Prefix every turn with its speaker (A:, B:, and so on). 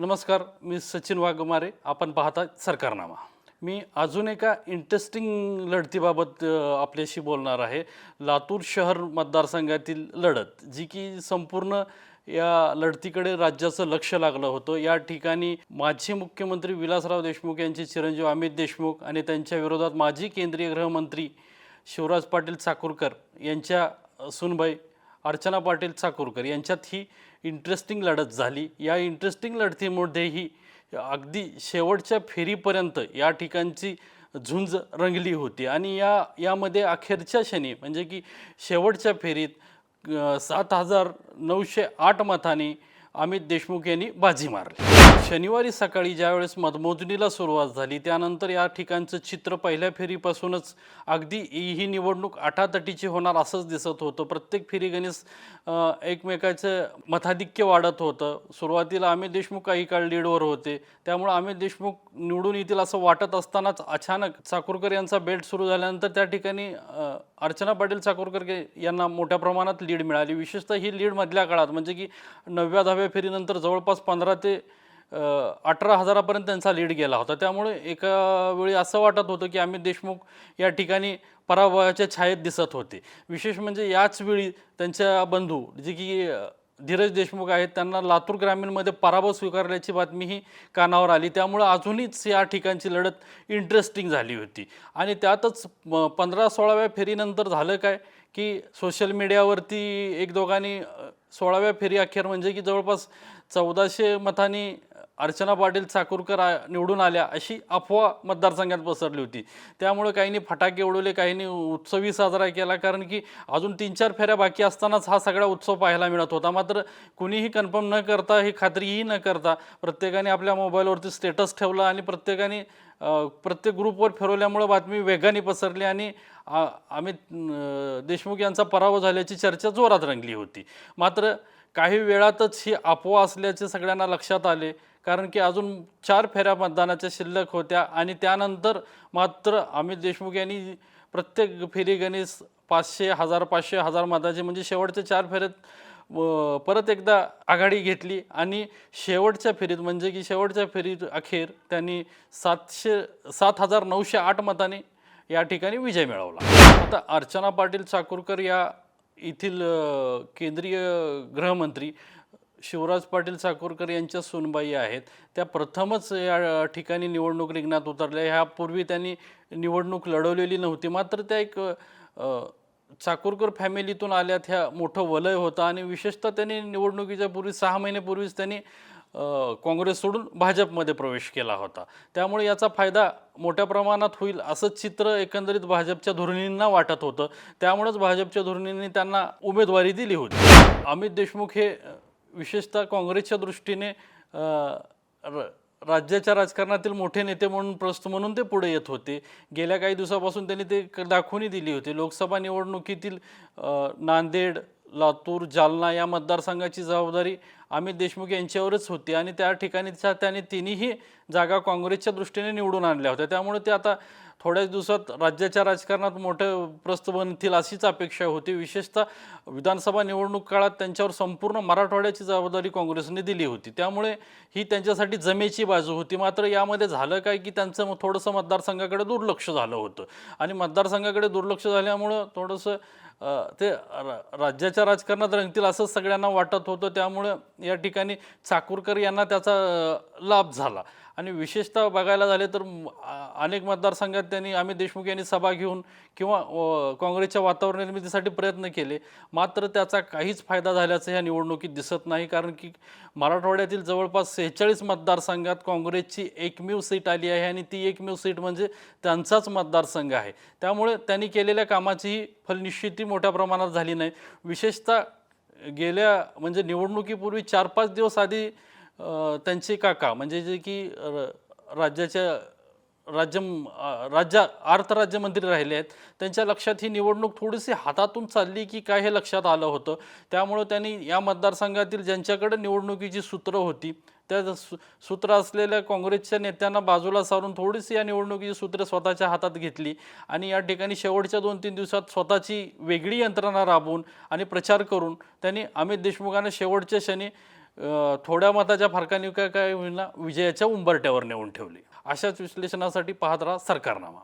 A: नमस्कार मी सचिन वाघमारे. आपण पाहता सरकारनामा. मी अजून एका इंटरेस्टिंग लढतीबाबत आपल्याशी बोलणार आहे. लातूर शहर मतदारसंघातील लढत जी की संपूर्ण या लढतीकडे राज्याचं लक्ष लागलं होतं. या ठिकाणी माजी मुख्यमंत्री विलासराव देशमुख यांचे चिरंजीव अमित देशमुख आणि त्यांच्या विरोधात माजी केंद्रीय गृहमंत्री शिवराज पाटील चाकूरकर यांच्या सुनबाई अर्चना पाटील चाकूरकर यांच्यात ही इंटरेस्टिंग लढत झाली. या इंटरेस्टिंग लढतीमध्येही अगदी शेवटच्या फेरीपर्यंत या ठिकाणची झुंज रंगली होती. आणि या यामध्ये अखेरच्या क्षणी म्हणजे की शेवटच्या फेरीत सात हजार नऊशे आठ मतांनी अमित देशमुख यांनी बाजी मारली. शनिवारी सकाळी ज्यावेळेस मतमोजणीला सुरुवात झाली त्यानंतर या ठिकाणचं चित्र पहिल्या फेरीपासूनच अगदी ही निवडणूक आटातटीची होणार असंच दिसत होतं. प्रत्येक फेरीगणेस एकमेकाचं मताधिक्य वाढत होतं. सुरुवातीला अमित देशमुख काही काळ लीडवर होते. त्यामुळे अमित देशमुख निवडून येतील असं वाटत असतानाच अचानक चाकूरकर यांचा बेल्ट सुरू झाल्यानंतर त्या ठिकाणी अर्चना पाटील चाकूरकर यांना मोठ्या प्रमाणात लीड मिळाली. विशेषतः ही लीड मधल्या काळात म्हणजे की नवव्या दहाव्या फेरीनंतर जवळपास पंधरा ते अठरा हजारापर्यंत त्यांचा लीड गेला होता. त्यामुळे एका वेळी असं वाटत होतं की अमित देशमुख या ठिकाणी पराभवाच्या छायेत दिसत होते. विशेष म्हणजे याच वेळी त्यांच्या बंधू जे की धीरज देशमुख आहेत त्यांना लातूर ग्रामीणमध्ये पराभव स्वीकारल्याची बातमीही कानावर आली. त्यामुळं अजूनच या ठिकाणची लढत इंटरेस्टिंग झाली होती. आणि त्यातच पंधरा सोळाव्या फेरीनंतर झालं काय की सोशल मीडियावरती एक दोघांनी सोळाव्या फेरी अखेर म्हणजे की जवळपास चौदाशे मतांनी अर्चना पाटील चाकूरकर आ- निवडून आल्या अशी अफवा मतदारसंघात पसरली होती. त्यामुळे काहींनी फटाके उडवले काहींनी उत्सवही साजरा केला कारण की अजून तीन चार फेऱ्या बाकी असतानाच हा सगळा उत्सव पाहायला मिळत होता. मात्र कुणीही कन्फर्म न करता ही खात्रीही न करता प्रत्येकाने आपल्या मोबाईलवरती स्टेटस ठेवला आणि प्रत्येकाने प्रत्येक ग्रुपवर फिरवल्यामुळं बातमी वेगाने पसरली आणि अमित देशमुख यांचा पराभव झाल्याची चर्चा जोरात रंगली होती. मात्र काही वेळातच ही अफवा असल्याचे सगळ्यांना लक्षात आले. कारण की अजून चार फेऱ्या मतदानाच्या शिल्लक होत्या आणि त्यानंतर मात्र अमित देशमुख यांनी प्रत्येक फेरीगणित पाचशे हजार पाचशे हजार मताचे म्हणजे शेवटच्या चार फेऱ्यात परत एकदा आघाडी घेतली आणि शेवटच्या फेरीत म्हणजे की शेवटच्या फेरीत अखेर त्यांनी सातशे सात हजार नऊशे आठ मताने या ठिकाणी विजय मिळवला. आता अर्चना पाटील चाकूरकर या येथील केंद्रीय गृहमंत्री शिवराज पाटील चाकूरकर यांच्या सुनबाई आहेत. त्या प्रथमच या ठिकाणी निवडणूक रिंगणात उतरल्या. ह्यापूर्वी त्यांनी निवडणूक लढवलेली नव्हती. मात्र त्या एक चाकूरकर फॅमिलीतून आल्यात. ह्या मोठं वलय होतं आणि विशेषतः त्यांनी निवडणुकीच्या पूर्वी सहा महिन्यापूर्वीच त्यांनी काँग्रेस सोडून भाजपमध्ये प्रवेश केला होता. त्यामुळे याचा फायदा मोठ्या प्रमाणात होईल असं चित्र एकंदरीत भाजपच्या धोरणींना वाटत होतं. त्यामुळेच भाजपच्या धोरणींनी त्यांना उमेदवारी दिली होती. अमित देशमुख हे विशेषतः काँग्रेसच्या दृष्टीने र- राज्याच्या राजकारणातील मोठे नेते म्हणून प्रस्त म्हणून ते पुढे येत होते. गेल्या काही दिवसापासून त्यांनी ते दाखवूनही दिली होती. लोकसभा निवडणुकीतील नांदेड लातूर जालना या मतदारसंघाची जबाबदारी अमित देशमुख यांच्यावरच होती आणि त्या ठिकाणीच्या त्याने तिन्ही जागा काँग्रेसच्या दृष्टीने निवडून आणल्या होत्या. त्यामुळे ते आता थोड्याच दिवसात राज्याच्या राजकारणात मोठं प्रस्त बनतील अशीच अपेक्षा होती. विशेषतः विधानसभा निवडणूक काळात त्यांच्यावर संपूर्ण मराठवाड्याची जबाबदारी काँग्रेसने दिली होती. त्यामुळे ही त्यांच्यासाठी जमेची बाजू होती. मात्र यामध्ये झालं काय की त्यांचं थोडंसं मतदारसंघाकडे दुर्लक्ष झालं होतं. आणि मतदारसंघाकडे दुर्लक्ष झाल्यामुळं थोडंसं ते राज्याच्या राजकारणात रंगतील असं सगळ्यांना वाटत होतं. त्यामुळे या ठिकाणी चाकूरकर यांना त्याचा लाभ झाला. आणि विशेषतः बघायला झाले तर अनेक मतदारसंघात त्यांनी अमित देशमुख यांनी सभा घेऊन किंवा काँग्रेसच्या वातावरण निर्मितीसाठी प्रयत्न केले. मात्र त्याचा काहीच फायदा झाल्याचं ह्या निवडणुकीत दिसत नाही. कारण की मराठवाड्यातील जवळपास सेहेचाळीस मतदारसंघात काँग्रेसची एकमेव सीट आली आहे आणि ती एकमेव सीट म्हणजे त्यांचाच मतदारसंघ आहे. त्यामुळे त्यांनी केलेल्या कामाचीही फलनिश्चिती मोठ्या प्रमाणात झाली नाही. विशेषतः गेल्या म्हणजे निवडणुकीपूर्वी चार पाच दिवस आधी त्यांचे काका म्हणजे जे की र- राज्याच्या राज्य राज्य अर्थ राज्यमंत्री राहिले आहेत. त्यांच्या लक्षात ही निवडणूक थोडीशी हातातून चालली की काय हे लक्षात आलं होतं. त्यामुळं त्यांनी या मतदारसंघातील ज्यांच्याकडे निवडणुकीची सूत्रं होती त्या सु सूत्र असलेल्या काँग्रेसच्या नेत्यांना बाजूला सारून थोडीशी या निवडणुकीची सूत्रं स्वतःच्या हातात घेतली आणि या ठिकाणी शेवटच्या दोन तीन दिवसात स्वतःची वेगळी यंत्रणा राबवून आणि प्रचार करून त्यांनी अमित देशमुखांना शेवटच्या क्षणी थोड्या मताच्या फरकाने काय काय होईना विजयाच्या उंबरट्यावर नेऊन ठेवली. अशाच विश्लेषणासाठी पाहत राहा सरकारनामा.